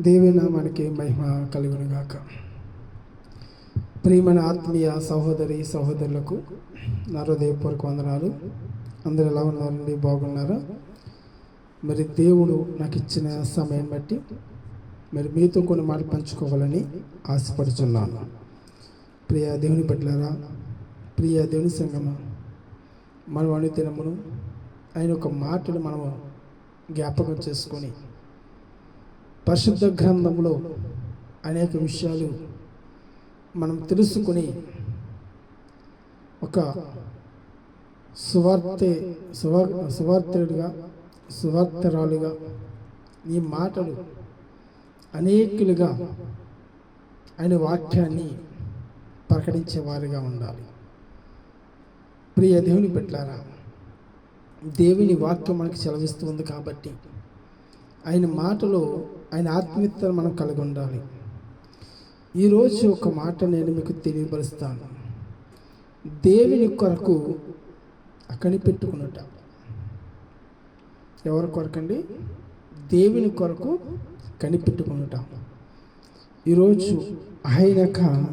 దేవినామానికి మహిమ కలుగునుగాక. ప్రియమైన ఆత్మీయ సహోదరి సహోదరులకు నా హృదయపూర్వక వందనాలు. అందరు ఎలా ఉన్నారండి? బాగున్నారా? మరి దేవుడు నాకు ఇచ్చిన సమయం బట్టి మరి మీతో కొన్ని మాటలు పంచుకోవాలని ఆశపడుచున్నాను. ప్రియ దేవుని పట్లరా ప్రియ దేవుని సంగమ మనం అనుదినమును ఆయన ఒక మాటను మనము జ్ఞాపకం చేసుకొని పరిశుద్ధ గ్రంథంలో అనేక విషయాలు మనం తెలుసుకుని ఒక సువార్తె సువార్ సువార్తరాలుగా ఈ మాటలు అనేకులుగా ఆయన వాక్యాన్ని ప్రకటించేవారుగా ఉండాలి. ప్రియ దేవుని పెట్టారా దేవుని వాక్యం మనకి సెలవిస్తుంది కాబట్టి ఆయన మాటలో ఆయన ఆత్మీయతను మనం కలిగి ఉండాలి. ఈరోజు ఒక మాట నేను మీకు తెలియపరుస్తాను. దేవుని కొరకు కనిపెట్టుకున్నట ఎవరి కొరకండి? దేవుని కొరకు కనిపెట్టుకున్నట ఈరోజు ఆయన యొక్క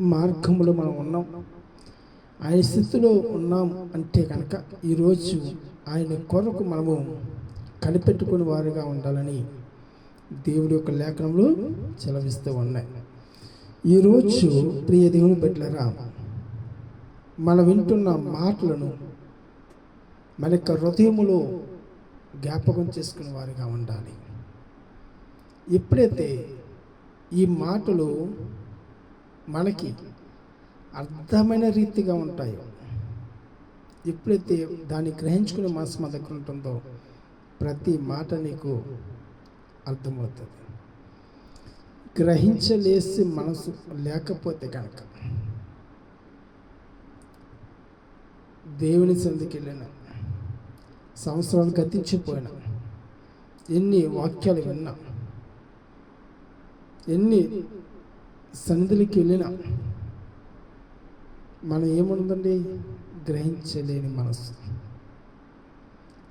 మార్గంలో మనం ఉన్నాం. ఆయన స్థితిలో ఉన్నాం అంటే కనుక ఈరోజు ఆయన కొరకు మనము కనిపెట్టుకుని వారుగా ఉండాలని దేవుడి యొక్క లేఖనంలో చెలవిస్తూ ఉన్నాయి. ఈరోజు ప్రియ దేవుని బిడ్డలరా మనం వింటున్న మాటలను మన యొక్క హృదయములో జ్ఞాపకం చేసుకునే వారిగా ఉండాలి. ఎప్పుడైతే ఈ మాటలు మనకి అర్థమైన రీతిగా ఉంటాయో ఎప్పుడైతే దాన్ని గ్రహించుకునే మనసు మన దగ్గర ఉంటుందో ప్రతి మాట నీకు అర్థమవుతుంది. గ్రహించలేసి మనసు లేకపోతే కనుక దేవుని సందికి వెళ్ళిన సంవత్సరాలు గతించిపోయినా ఎన్ని వాక్యాలు విన్నా ఎన్ని సన్నిధులకి వెళ్ళినా మనం ఏముందండి? గ్రహించలేని మనసు.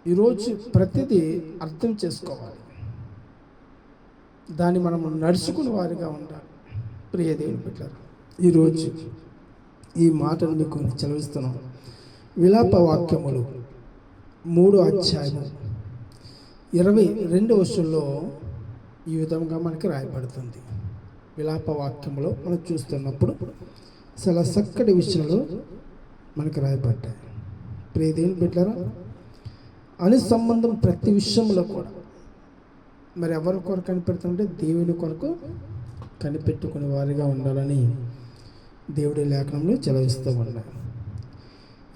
ఈరోజు ప్రతిదీ అర్థం చేసుకోవాలి. దాన్ని మనం నడుచుకుని వారిగా ఉండాలి. ప్రియ దేవుని పెట్టారు ఈరోజు ఈ మాటను మీకు చదివిస్తున్నాం. విలాప వాక్యములు మూడు అధ్యాయము ఇరవై రెండు వర్షంలో ఈ విధంగా మనకి రాయబడుతుంది. విలాప వాక్యములో మనం చూస్తున్నప్పుడు చాలా చక్కటి విషయాలు మనకు రాయబడ్డాయి. ప్రియదేవుని బిడ్డారా పెట్టారా అను సంబంధం ప్రతి విషయంలో కూడా మరి ఎవరి కొరకు కనిపెడుతుంటే దేవుని కొరకు కనిపెట్టుకునే వారిగా ఉండాలని దేవుడి లేఖనంలో చెలవిస్తూ ఉన్నాను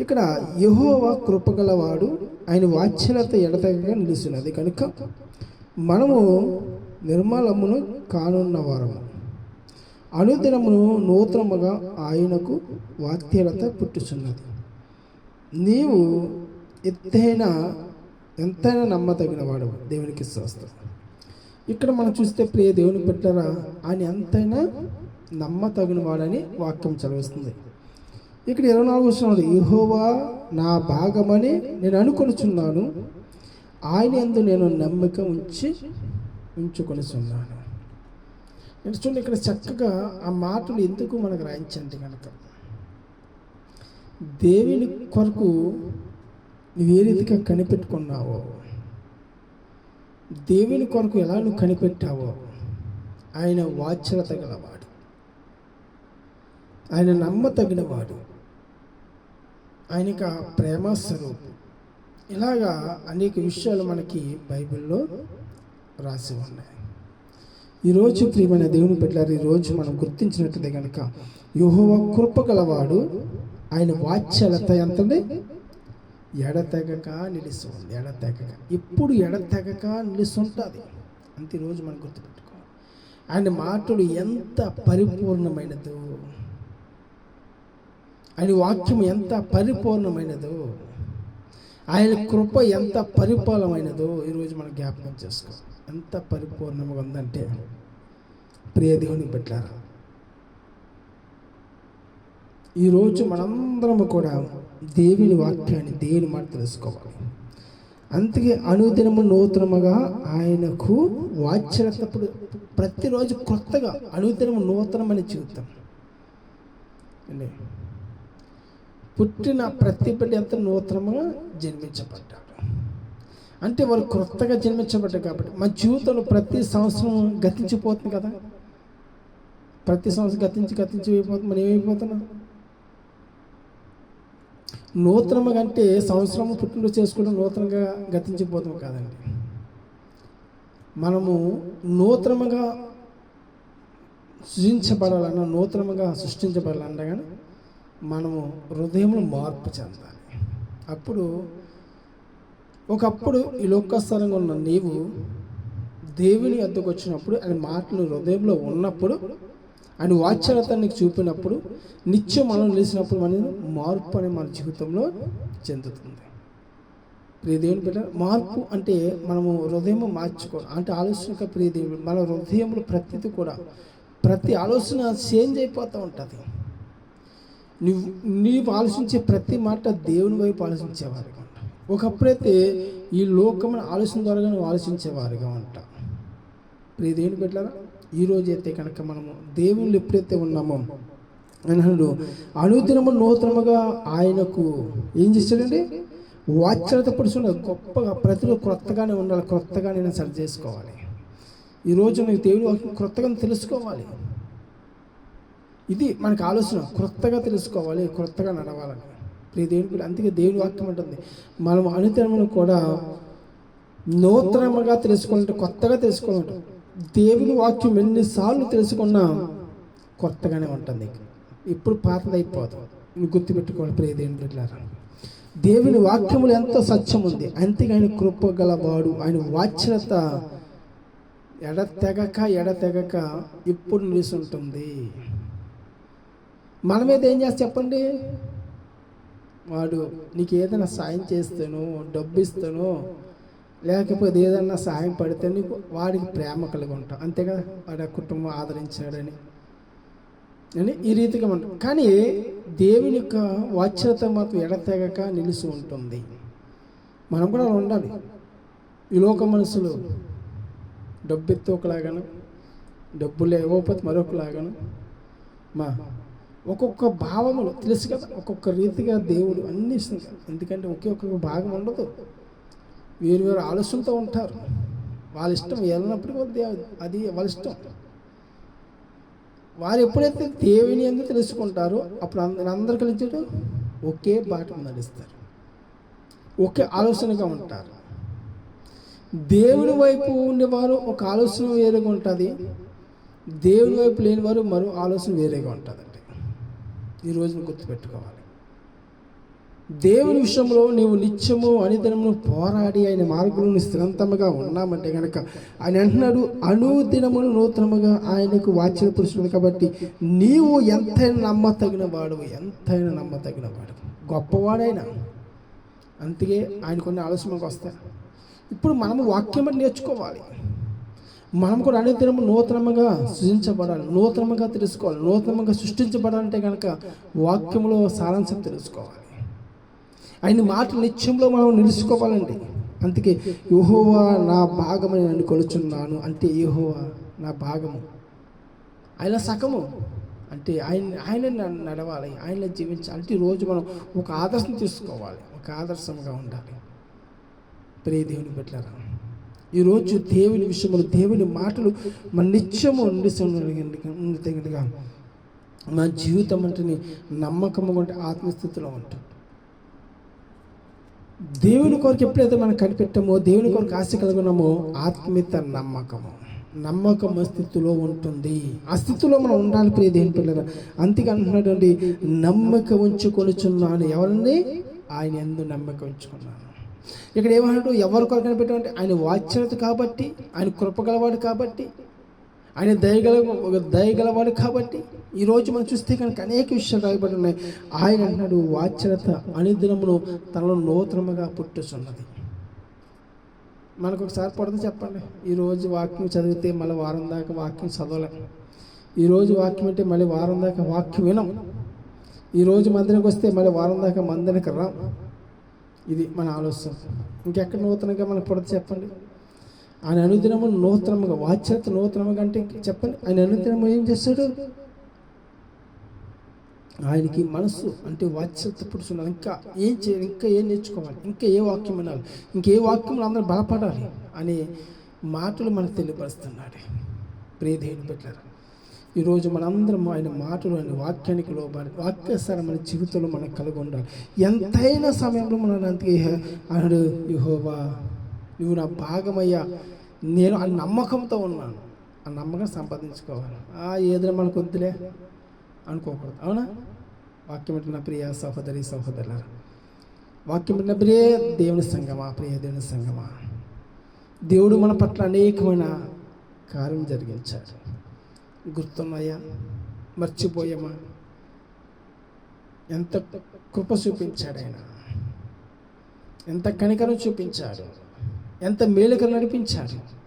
ఇక్కడ యహోవా కృపగలవాడు ఆయన వాచ్యలత ఎడతెగగా నిలుస్తున్నది కనుక మనము నిర్మలమును కానున్న వారము. అనుదినమును నూతనముగా ఆయనకు వాత్యలత పుట్టుచున్నది. నీవు ఎత్తైన ఎంతైనా నమ్మతగిన వాడు దేవునికి స్వస్థం ఇక్కడ మనం చూస్తే ప్రియ దేవుని పెట్టారా ఆయన ఎంతైనా నమ్మతగిన వాడని వాక్యం చదివిస్తుంది. ఇక్కడ ఇరవై నాలుగు వస్తున్నాడు యహోవా నా భాగమని నేను అనుకొనిచున్నాను. ఆయన ఎందు నేను నమ్మిక ఉంచి ఉంచుకొనిచున్నాను. నేను చూడండి ఇక్కడ చక్కగా ఆ మాటలు ఎందుకు మనకు రాయించండి కనుక. దేవుని కొరకు నువ్వు ఏ రీతిగా కనిపెట్టుకున్నావో దేవుని కొరకు ఎలా నువ్వు కనిపెట్టావో ఆయన వాచ్యత గలవాడు. ఆయన నమ్మతగినవాడు. ఆయనక ప్రేమ స్వరూపం. ఇలాగా అనేక విషయాలు మనకి బైబిల్లో రాసి ఉన్నాయి. ఈరోజు ప్రియమైన దేవుని పెట్టారు ఈరోజు మనం గుర్తించినట్లయితే కనుక యుహోవ కృప గలవాడు ఆయన వాచ్యలత ఎంతండి? ఎడతెగక నిలుస్తుంది ఎడతెగక ఎప్పుడు ఎడతెగక నిలుస్తుంటుంది అంతే అంత మనం గుర్తుపెట్టుకోవాలి. ఆయన మాటలు ఎంత పరిపూర్ణమైనదో ఆయన వాక్యం ఎంత పరిపూర్ణమైనదో ఆయన కృప ఎంత పరిపూర్ణమైనదో ఈరోజు మనం జ్ఞాపకం చేసుకో ఎంత పరిపూర్ణంగా ఉందంటే ప్రియ దేవుని పెట్టారా ఈరోజు మనందరము కూడా దేవుని వాక్యాన్ని దేవుని మాట తెలుసుకోవాలి. అందుకే అనుదినము నూతనముగా ఆయనకు వాచ్యతప్పుడు ప్రతిరోజు కొత్తగా అనుదినము నూతనమని జీవితం అండి. పుట్టిన ప్రతి బిడ్డ ఎంత నూతనముగా జన్మించబడ్డాడు. అంటే వారు క్రొత్తగా జన్మించబడ్డారు కాబట్టి మన జీవితంలో ప్రతి సంవత్సరం గతించిపోతుంది కదా. ప్రతి సంవత్సరం గతించి గతించి అయిపోతుంది మనం ఏమైపోతున్నాం? నూతనము అంటే సంవత్సరం పుట్టినరోజు చేసుకోవడం నూతనంగా గతించిపోతాం కాదండి. మనము నూతనముగా సృజించబడాలన్నా నూతనముగా సృష్టించబడాలన్నా కానీ మనము హృదయంలో మార్పు చెందాలి. అప్పుడు ఒకప్పుడు ఈ లోకస్థలంగా ఉన్న నీవు దేవుని వద్దకు వచ్చినప్పుడు అది మాటలు హృదయంలో ఉన్నప్పుడు ఆయన వాచ్యత నీకు చూపినప్పుడు నిత్యం మనం నిలిచినప్పుడు మన మార్పు అనే మన జీవితంలో చెందుతుంది. ప్రియ దేవుని బిడ్డ మార్పు అంటే మనము హృదయం మార్చుకోవాలి. అంటే ఆలోచన ప్రియ మన హృదయంలో ప్రతిది కూడా ప్రతి ఆలోచన చేంజ్ అయిపోతూ ఉంటుంది. నువ్వు నీవు ఆలోచించే ప్రతి మాట దేవుని వైపు ఆలోచించేవారుగా ఉంటావు ఒకప్పుడైతే ఈ లోకమైన ఆలోచన ద్వారా నువ్వు ఆలోచించేవారుగా ఉంటా. ప్రియ దేవుని ఈ అయితే కనుక మనము దేవుళ్ళు ఎప్పుడైతే ఉన్నామో అన్నాడు అనుదినము నూతనముగా ఆయనకు ఏం చేశాడండి? వాచ్యత పురుషుడు గొప్పగా ప్రతిలో క్రొత్తగానే ఉండాలి క్రొత్తగానే నేను సరి చేసుకోవాలి. ఈరోజు నీకు దేవుడు క్రొత్తగా తెలుసుకోవాలి. ఇది మనకు ఆలోచన క్రొత్తగా తెలుసుకోవాలి క్రొత్తగా నడవాలని ప్రియ దేవుని కూడా అందుకే దేవుని వాక్యం ఉంటుంది మనం అనుదినమును కూడా నూతనముగా తెలుసుకోవాలంటే కొత్తగా తెలుసుకోవాలంటే దేవుని వాక్యం ఎన్నిసార్లు తెలుసుకున్నా కొత్తగానే ఉంటుంది. ఇప్పుడు పాతదైపోదు. నువ్వు గుర్తుపెట్టుకోవాలి ప్రియ దేవుని దేవుని వాక్యములు ఎంతో సత్యం ఉంది అంతేగా ఆయన కృప గలవాడు ఆయన వాచ్యత ఎడతెగక ఎడతెగక ఇప్పుడు నిలిచి ఉంటుంది మన మీద ఏం చేస్తా చెప్పండి? వాడు నీకు ఏదైనా సాయం చేస్తాను డబ్బు ఇస్తాను లేకపోతే ఏదన్నా సాయం పడితే నీకు వాడికి ప్రేమ కలిగి ఉంటాం అంతే కదా? వాడి ఆ కుటుంబం ఆదరించాడని. అని ఈ రీతిగా ఉంటాం కానీ దేవుని యొక్క వాచ్యత మాత్రం ఎడతెగక నిలిచి ఉంటుంది. మనం కూడా అలా ఉండాలి. ఈ లోక మనుషులు డబ్బు ఒకలాగాను డబ్బు లేకపోతే మరొకలాగాను మా ఒక్కొక్క భావములు తెలుసు కదా? ఒక్కొక్క రీతిగా దేవుడు అన్ని ఇస్తుంది. ఎందుకంటే ఒకే ఒక్కొక్క భాగం ఉండదు. వేరు వేరు ఆలోచనతో ఉంటారు. వాళ్ళ ఇష్టం వెళ్ళినప్పుడు కూడా అది వాళ్ళ ఇష్టం. వారు ఎప్పుడైతే దేవుని ఎందుకు తెలుసుకుంటారో అప్పుడు అందరు అందరు కలిసి ఒకే బాట నడుస్తారు. ఒకే ఆలోచనగా ఉంటారు. దేవుని వైపు ఉండేవారు ఒక ఆలోచన వేరేగా ఉంటుంది. దేవుని వైపు లేని వారు మరో ఆలోచన వేరేగా ఉంటుందండి. ఈ రోజును గుర్తుపెట్టుకోవాలి. దేవుని విషయంలో నీవు నిత్యము అనిదినము పోరాడి ఆయన మార్గంలో స్థిరంతముగా ఉన్నామంటే కనుక ఆయన అంటున్నాడు అనుదినమును నూతనముగా ఆయనకు వాచ్య పురుషుడు కాబట్టి నీవు ఎంతైనా నమ్మతగిన వాడు ఎంతైనా నమ్మతగిన వాడు. గొప్పవాడైనా అందుకే ఆయన కొన్ని ఆలోచనలకు వస్తాయి. ఇప్పుడు మనము వాక్యం నేర్చుకోవాలి. మనం కూడా అనుదినము నూతనముగా సృజించబడాలి నూతనముగా తెలుసుకోవాలి నూతనముగా సృష్టించబడాలంటే కనుక వాక్యములో సారాంశం తెలుసుకోవాలి. ఆయన మాట నిత్యంలో మనం నిలుచుకోవాలండి అందుకే యహోవా నా భాగమని నేను కొలుచున్నాను అంటే యహోవా నా భాగము. ఆయన సగము అంటే ఆయన ఆయన నడవాలి ఆయన జీవించాలి అంటే రోజు మనం ఒక ఆదర్శం తీసుకోవాలి ఒక ఆదర్శంగా ఉండాలి. ప్రే దేవుని పెట్టారా ఈరోజు దేవుని విషయంలో దేవుని మాటలు మన నిత్యము ఉండిగా మన జీవితం అంటే నమ్మకము అంటే ఆత్మస్థితిలో ఉంటుంది దేవుని కొరకు ఎప్పుడైతే మనం కనిపెట్టామో దేవుని కొరకు ఆశ కలుగున్నామో ఆత్మీయత నమ్మకము. నమ్మకం స్థితిలో ఉంటుంది. ఆ స్థితిలో మనం ఉండాలి ప్రియ దేవుని పిల్లలు అందుకే అంటున్నటువంటి నమ్మకం ఉంచుకొనిచున్నాను. ఎవరిని ఆయన ఎందు నమ్మక ఉంచుకున్నాను. ఇక్కడ ఏమన్నాడు ఎవరి కొరకు కనిపెట్టామంటే ఆయన వాచ్యత కాబట్టి ఆయన కృపగలవాడు కాబట్టి ఆయన దయగల దయగలవాడు కాబట్టి ఈరోజు మనం చూస్తే కనుక అనేక విషయాలు రాయబడి ఉన్నాయి. ఆయన అన్నాడు వాచ్యత అనుదినమును తనలో నూతనముగా పుట్టుచున్నది. మనకు ఒకసారి పడుతుంది చెప్పండి ఈరోజు వాక్యం చదివితే మళ్ళీ వారం దాకా వాక్యం చదవలేం. ఈరోజు వాక్యం అంటే మళ్ళీ వారం దాకా వాక్యం వినం. ఈరోజు మందిరానికి వస్తే మళ్ళీ వారం దాకా మందిరానికి రాం. ఇది మన ఆలోచన. ఇంకెక్కడ నూతనంగా మనకు పుడత చెప్పండి? ఆయన అనుదినము నూతనముగా వాచ్యత నూతనముగా అంటే చెప్పండి. ఆయన అనుదినము ఏం చేస్తాడు? ఆయనకి మనసు అంటే వాచ్యత పురుషున్నారు ఇంకా ఏం చేయాలి ఇంకా ఏం నేర్చుకోవాలి? ఇంకా ఏ వాక్యం వినాలి? ఇంకే వాక్యంలో అందరూ బలపడాలి? అనే మాటలు మనకు తెలియపరుస్తున్నాడు. ప్రియదేవుని పెట్టారు ఈరోజు మనందరం ఆయన మాటలు ఆయన వాక్యానికి లోబడి వాక్యసారం మన జీవితంలో మనకు కలిగి ఉండాలి ఎంతైనా సమయంలో మనం అందుకే అన్నాడు యుహోబా నువ్వు నా భాగమయ్యా. నేను ఆ నమ్మకంతో ఉన్నాను. ఆ నమ్మకం సంపాదించుకోవాలి. ఆ ఏదైనా మనకు వద్దులే అనుకోకూడదు. అవునా? వాక్యం పెట్టిన ప్రియ సహోదరి సహోదరుల వాక్యం పెట్టిన ప్రియ దేవుని సంగమా ప్రియ దేవుని సంగమా దేవుడు మన పట్ల అనేకమైన కార్యం జరిగించాడు. గుర్తున్నాయా? మర్చిపోయామా? ఎంత కృప చూపించాడు ఆయన. ఎంత కనికరం చూపించాడు. ఎంత మేలుగా నడిపించాడు?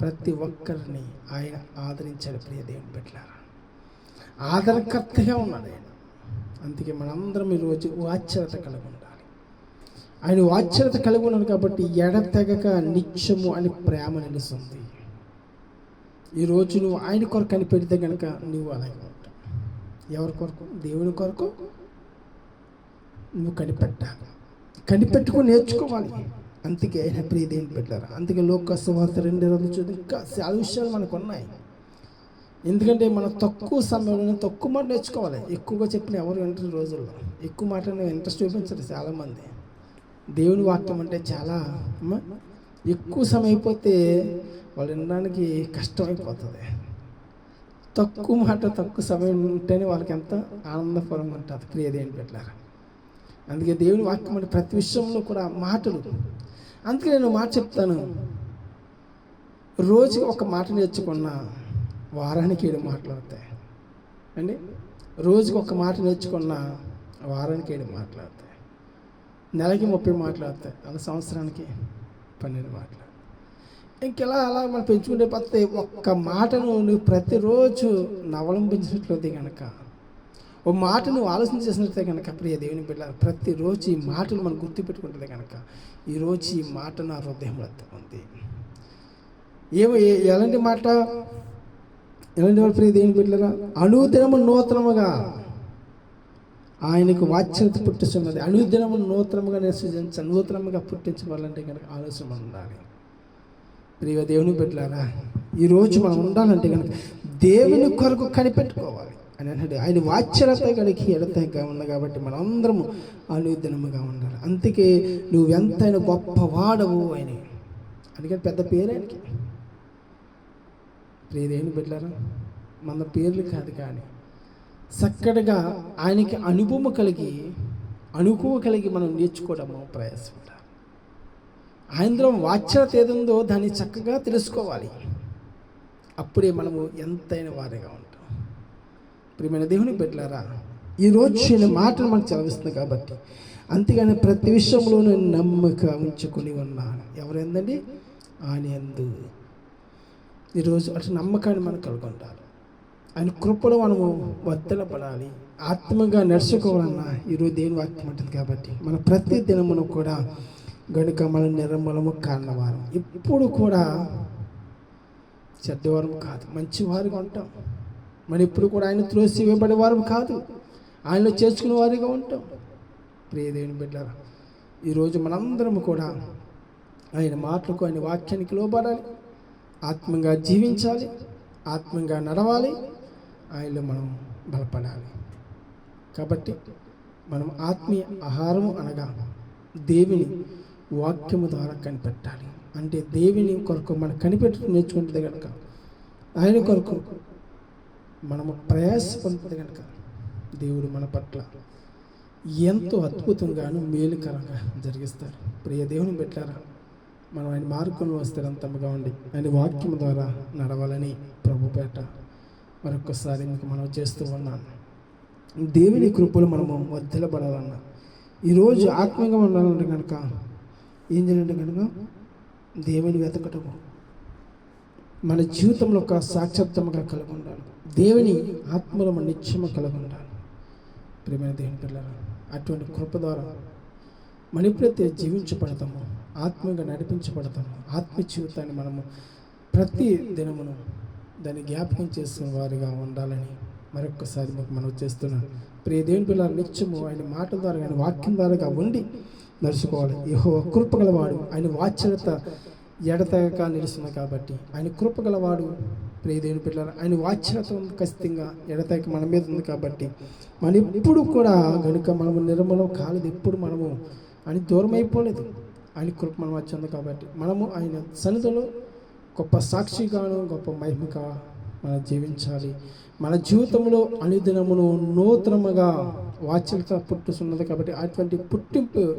ప్రతి ఒక్కరిని ఆయన ఆదరించాడు ప్రియ దేవుని పెట్టారా ఆదరకర్తగా ఉన్నాడు ఆయన. అందుకే మనందరం ఈరోజు వాచ్యత కలిగి ఉండాలి. ఆయన వాచ్యత కలిగి ఉన్నాడు కాబట్టి ఎడతెగక నిత్యము అని ప్రేమ నిలుస్తుంది. ఈరోజు నువ్వు ఆయన కొరకు కనిపెడితే కనుక నువ్వు అలాగే ఉంటావు. ఎవరి కొరకు? దేవుని కొరకు. నువ్వు కనిపెట్టాలి. కనిపెట్టుకొని నేర్చుకోవాలి. అందుకే ఆయన ప్రియ పెట్టారు. అందుకే లోక సువార్త రెండు రోజులు చూసి ఇంకా చాలా విషయాలు మనకు ఉన్నాయి ఎందుకంటే మనం తక్కువ సమయంలో తక్కువ మాట నేర్చుకోవాలి. ఎక్కువగా చెప్పిన ఎవరు వింటారు రోజుల్లో. ఎక్కువ మాట ఇంట్రెస్ట్ చూపించరు చాలామంది. దేవుని వాక్యం అంటే చాలా ఎక్కువ సమయం అయిపోతే వాళ్ళు వినడానికి కష్టమైపోతుంది. తక్కువ మాట తక్కువ సమయం ఉంటేనే వాళ్ళకి ఎంత ఆనందపరంగా ఉంటుంది క్రియ పెట్టారు. అందుకే దేవుని వాక్యం అంటే ప్రతి విషయంలో కూడా మాటలు అందుకే నేను మాట చెప్తాను. రోజుకి ఒక మాట నేర్చుకున్నా వారానికి ఏడు మాటలు అవుతాయి. అండి? రోజుకి ఒక మాట నేర్చుకున్నా వారానికి ఏడు మాట్లాడతాయి నెలకి ముప్పై మాట్లాడతాయి అలా సంవత్సరానికి పన్నెండు మాటలు ఇంకెలా అలా మనం పెంచుకుంటే పోతే ఒక్క మాటను నువ్వు ప్రతిరోజు నవలంబించినట్లయితే కనుక ఓ మాట నువ్వు ఆలోచన చేసినట్లయితే కనుక ప్రియ దేవుని బిడ్డ ప్రతిరోజు ఈ మాటలు మనం గుర్తుపెట్టుకుంటుంది కనుక ఈరోజు ఈ మాట నా హృదయంలో ఉంది ఏమో ఎలాంటి మాట? ఎలాంటి వాడు ప్రియ దేవుని బిడ్డరా అనుదినము నూతనముగా ఆయనకు వాచ్యత పుట్టిస్తున్నది. అనుదినము నూతనముగా నిర్సృజించ నూతనముగా పుట్టించవాలంటే కనుక ఆలోచన ఉండాలి. ప్రియ దేవుని బిడ్డలారా ఈరోజు మనం ఉండాలంటే కనుక దేవుని కొరకు కనిపెట్టుకోవాలి. అని అన్నాడు. ఆయన వాచ్యలతో కలిగి ఎడతగా ఉంది కాబట్టి మనందరము అనుదినముగా ఉండాలి. అందుకే నువ్వు ఎంతైనా గొప్ప వాడవు ఆయన అందుకని పెద్ద పేరు ఆయనకి. ప్రియదేవుని బిడ్డారా మన పేర్లు కాదు కానీ చక్కటిగా ఆయనకి అనుభవం కలిగి అనుభవం కలిగి మనం నేర్చుకోవడము ప్రయాసపడాలి ఆయనలో వాచ్యత ఏదుందో దాన్ని చక్కగా తెలుసుకోవాలి. అప్పుడే మనము ఎంతైన వారిగా ఉండాలి. ప్రియమైన దేవుని బిడ్డలారా ఈరోజు నేను మాటలు మనకు చదివిస్తుంది కాబట్టి అంతేగాని ప్రతి విషయంలో నేను నమ్మక ఉంచుకొని ఉన్నాను. ఎవరైందండి? ఆయన ఎందు. ఈరోజు అటు నమ్మకాన్ని మనం కలిగి ఉండాలి ఆయన కృపలో మనము వర్తలపడాలి ఆత్మగా నడుచుకోవాలన్నా ఈరోజు దేని వాక్యం ఉంటుంది కాబట్టి మన ప్రతి దినమును కూడా గనుక మన నిర్మలము కారణవారం ఎప్పుడు కూడా చెడ్డవారం కాదు మంచివారుగా ఉంటాం. మరి ఇప్పుడు కూడా ఆయన త్రోసి ఇవ్వబడే వారు కాదు. ఆయనలో చేర్చుకునే వారిగా ఉంటాం. ప్రియదేవుని బిడ్డారా ఈరోజు మనందరం కూడా ఆయన మాటలకు ఆయన వాక్యానికి లోబడాలి. ఆత్మంగా జీవించాలి. ఆత్మంగా నడవాలి. ఆయనలో మనం బలపడాలి. కాబట్టి మనం ఆత్మీయ ఆహారము అనగా దేవుని వాక్యము ద్వారా కనిపెట్టాలి. అంటే దేవుని కొరకు మనం కనిపెట్టు నేర్చుకుంటుంది కనుక ఆయన కొరకు మనము ప్రయాసపడితే కనుక దేవుడు మన పట్ల ఎంతో అద్భుతంగాను మేలుకరంగా జరిగిస్తారు. ప్రియ దేవుని పెట్టారా మనం ఆయన మార్గంలో స్థిరంతముగా ఉండి ఆయన వాక్యం ద్వారా నడవాలని ప్రభుపేట మరొకసారి మీకు మనం చేస్తూ ఉన్నాను. దేవుని కృపలు మనము మధ్యలో పడాలన్నా ఈరోజు ఆత్మీయంగా ఉండాలంటే కనుక ఏం చేయాలంటే కనుక దేవుని వెతకటము మన జీవితంలో ఒక సాక్షాత్తంగా కలిగి ఉండాలి దేవుని ఆత్మలో మన నిత్యము కలిగి ఉండాలి దేవుని పిల్లలు అటువంటి కృప ద్వారా మనం ఎప్పుడైతే జీవించబడతామో ఆత్మీయంగా నడిపించబడతామో ఆత్మ జీవితాన్ని మనము ప్రతి దినమును దాన్ని జ్ఞాపకం చేసిన వారిగా ఉండాలని మరొక్కసారి మీకు మనం చేస్తున్నాను. ప్రియ దేవుని పిల్లలు నిత్యము ఆయన మాటల ద్వారా ఆయన వాక్యం ద్వారాగా ఉండి నడుచుకోవాలి. యహో కృపగలవాడు ఆయన వాచ్యత ఎడతెగక నిలుస్తుంది కాబట్టి ఆయన కృపగలవాడు ప్రియదేవుని పిల్లలు ఆయన వాచ్యత ఖచ్చితంగా ఎడతెగక మన మీద ఉంది కాబట్టి. మనం ఎప్పుడు కూడా కనుక మనము నిర్మలం కాలేదు ఎప్పుడు మనము ఆయన దూరం అయిపోలేదు. ఆయన కృప మనం వచ్చింది కాబట్టి. మనము ఆయన సన్నిధిలో గొప్ప సాక్షిగాను గొప్ప మహిమగా మనం జీవించాలి. మన జీవితంలో అనుదినమును నూతనముగా వాచ్యత పుట్టుతున్నది కాబట్టి అటువంటి పుట్టింపు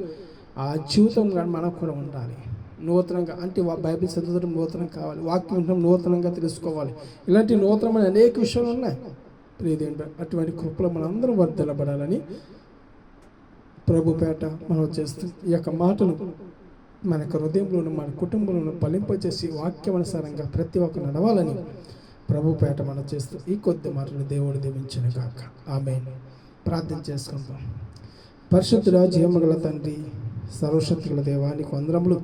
ఆ జీవితం కానీ మనకు కూడా ఉండాలి. నూతనంగా అంటే బైబిల్ చదవడం నూతనం కావాలి వాక్యం వినడం నూతనంగా తెలుసుకోవాలి. ఇలాంటి నూతనమైన అనేక విషయాలు ఉన్నాయి. ప్రియదేవుని అటువంటి కృపలో మనందరం వర్దలబడాలని ప్రభుపేట మనం చేస్తూ ఈ యొక్క మాటలు మన యొక్క హృదయంలోను మన కుటుంబంలోను ఫలింపజేసి వాక్యమనుసారంగా ప్రతి ఒక్క నడవాలని ప్రభుపేట మనం చేస్తూ ఈ కొద్ది మాటలు దేవుడు దీవించిన కాక ఆమె ప్రార్థన చేసుకుందాం. పరిశుద్ధుల జీవమగల తండ్రి సర్వశక్తుల దేవానికి వందరములు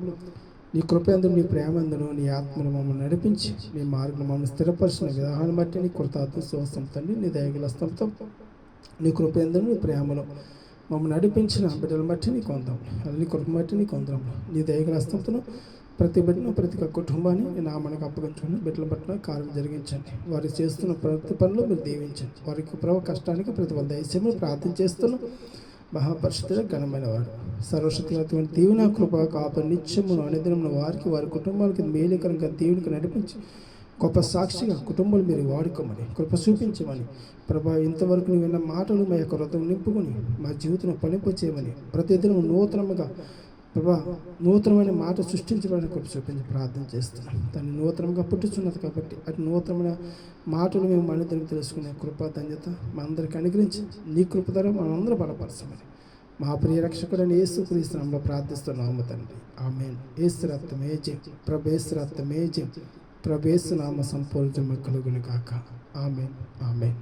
నీ కృపేందు నీ ప్రేమందును నీ ఆత్మను మమ్మల్ని నడిపించి నీ మార్గం మమ్మల్ని స్థిరపరిచిన విధానం బట్టి నీ కృతార్థ శోసం తండ్రి నీ దయగలస్తంతో నీ కృపేందును నీ ప్రేమలో మమ్మల్ని నడిపించిన బిడ్డలను బట్టి నీ కొందాం. నీ కృప బట్టి నీ కొందాం. నీ దయగలస్తంతో ప్రతి బిడ్డను ప్రతి ఒక్క కుటుంబాన్ని నేను ఆమెకు అప్పగించుకుని బిడ్డల పట్ల కార్యం జరిగించండి. వారు చేస్తున్న ప్రతి పనులు మీరు దీవించండి. వారికి ప్రభు కష్టానికి ప్రతి ఒక్క ప్రార్థన చేస్తున్నాం. మహాపరిషత్తుల ఘనమైన వాడు సర్వశక్తివంతమైన దేవుని కృప కాప నిత్యమును అనుదినమును వారికి వారి కుటుంబాలకి మేలుకరంగా దేవునికి నడిపించి గొప్ప సాక్షిగా కుటుంబాలు మీరు వాడుకోమని కృప చూపించమని. ప్రభా ఇంతవరకు నువ్వు విన్న మాటలు మా యొక్క హృదయం నింపుకొని మా జీవితం ఫలింప చేయమని ప్రతిదినం నూతనముగా ప్రభా నూతనమైన మాట సృష్టించబడిన కృప చూపించి ప్రార్థన చేస్తున్నాం. దాన్ని నూతనంగా పుట్టుచున్నది కాబట్టి అటు నూతనమైన మాటలు మేము మనిద్దరం తెలుసుకునే కృప ధన్యత మనందరికి అనుగ్రహించి నీ కృప ద్వారా మనందరూ బలపరచమని మా ప్రియ రక్షకుడని ఏసు క్రీస్తునంలో ప్రార్థిస్తున్నాము తండ్రి. ఆమె ఏసు జయం. ప్రభేసు జయం. ప్రభేసు నామ సంపూర్ణ కలుగును కాక ఆమె ఆమె